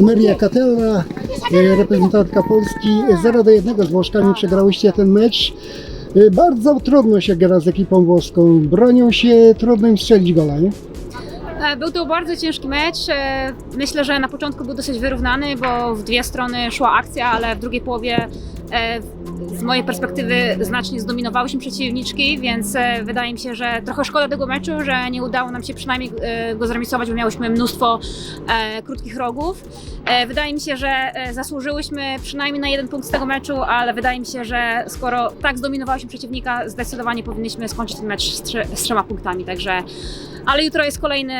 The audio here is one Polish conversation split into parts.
Maria Catella, e, reprezentantka Polski, 0 do 1 z Włoszkami przegrałyście ten mecz. E, Bardzo trudno się gra z ekipą włoską. Bronią się, trudno im strzelić gola, nie? E, Był to bardzo ciężki mecz. Myślę, że na początku był dosyć wyrównany, bo w dwie strony szła akcja, ale w drugiej połowie z mojej perspektywy znacznie zdominowałyśmy przeciwniczki, więc e, wydaje mi się, że trochę szkoda tego meczu, że nie udało nam się przynajmniej e, go zremisować, bo miałyśmy mnóstwo e, krótkich rogów. E, Wydaje mi się, że e, zasłużyłyśmy przynajmniej na jeden punkt z tego meczu, ale wydaje mi się, że skoro tak zdominowałyśmy przeciwnika, zdecydowanie powinniśmy skończyć ten mecz z, trze- z trzema punktami, także ale jutro jest kolejny,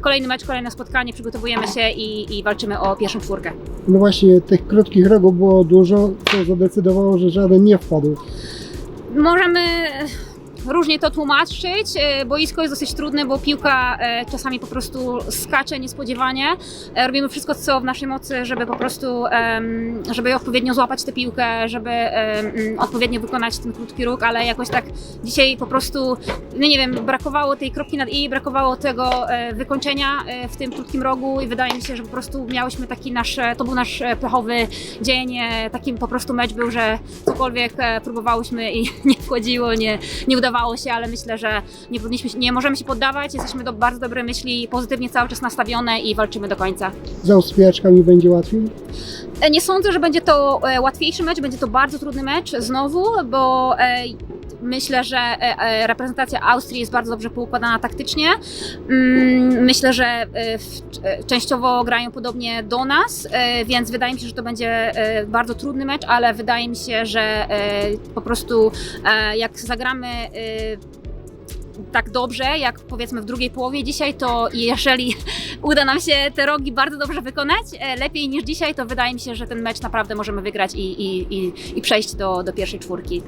kolejny mecz, kolejne spotkanie, przygotowujemy się i, i walczymy o pierwszą czwórkę. No właśnie, tych krótkich rogów było dużo, co zadecydowało, że żaden nie wpadł. Możemy różnie to tłumaczyć. E, Boisko jest dosyć trudne, bo piłka e, czasami po prostu skacze niespodziewanie. E, Robimy wszystko, co w naszej mocy, żeby po prostu, żeby odpowiednio złapać tę piłkę, żeby odpowiednio wykonać ten krótki róg, ale jakoś tak dzisiaj po prostu, no nie wiem, brakowało tej kropki nad i, brakowało tego wykończenia w tym krótkim rogu i wydaje mi się, że po prostu miałyśmy taki nasz, to był nasz pechowy dzień, takim po prostu mecz był, że cokolwiek próbowałyśmy i nie wchodziło, nie, nie udawało się, ale myślę, że nie, powinniśmy, nie możemy się poddawać, jesteśmy do bardzo dobre myśli, pozytywnie cały czas nastawione i walczymy do końca. Z Austriaczkami będzie łatwiej. E, Nie sądzę, że będzie to e, łatwiejszy mecz, będzie to bardzo trudny mecz znowu, bo e, myślę, że e, e, reprezentacja Austrii jest bardzo dobrze poukładana taktycznie. Mm, Myślę, że e, częściowo grają podobnie do nas, więc wydaje mi się, że to będzie bardzo trudny mecz, ale wydaje mi się, że po prostu jak zagramy tak dobrze, jak powiedzmy w drugiej połowie dzisiaj, to jeżeli uda nam się te rogi bardzo dobrze wykonać, lepiej niż dzisiaj, to wydaje mi się, że ten mecz naprawdę możemy wygrać i, i, i, i przejść do, do pierwszej czwórki.